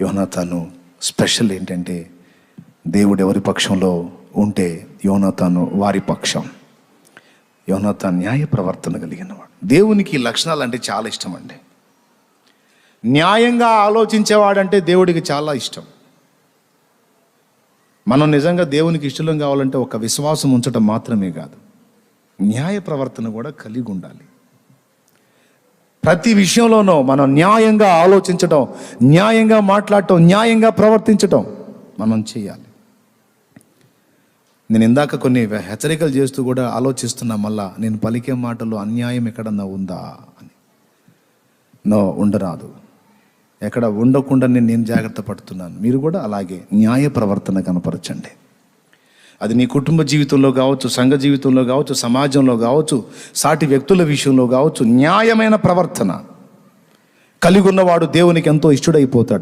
యోనాతాను స్పెషల్ ఏంటంటే దేవుడు ఎవరి పక్షంలో ఉంటే యోనాతాను వారి పక్షం. యోనాతాన్ న్యాయ ప్రవర్తన కలిగినవాడు. దేవునికి లక్షణాలు అంటే చాలా ఇష్టం అండి. న్యాయంగా ఆలోచించేవాడంటే దేవుడికి చాలా ఇష్టం. మనం నిజంగా దేవునికి ఇష్టం కావాలంటే ఒక విశ్వాసం ఉంచడం మాత్రమే కాదు. న్యాయ ప్రవర్తన కూడా కలిగి ఉండాలి ప్రతి విషయంలోనూ మనం న్యాయంగా ఆలోచించడం న్యాయంగా మాట్లాడటం న్యాయంగా ప్రవర్తించటం మనం చేయాలి. నేను ఇందాక కొన్ని హెచ్చరికలు చేస్తూ కూడా ఆలోచిస్తున్నా మళ్ళా నేను పలికే మాటలు అన్యాయం ఎక్కడన్నా ఉందా అని. నో ఉండరాదు. ఎక్కడ ఉండకుండా నేను నేను జాగ్రత్త పడుతున్నాను. మీరు కూడా అలాగే న్యాయ ప్రవర్తన కనపరచండి. అది నీ కుటుంబ జీవితంలో కావచ్చు సంఘ జీవితంలో కావచ్చు సమాజంలో కావచ్చు సాటి వ్యక్తుల విషయంలో కావచ్చు న్యాయమైన ప్రవర్తన. కలిగి ఉన్నవాడు దేవునికి ఎంతో ఇష్టడైపోతాడు.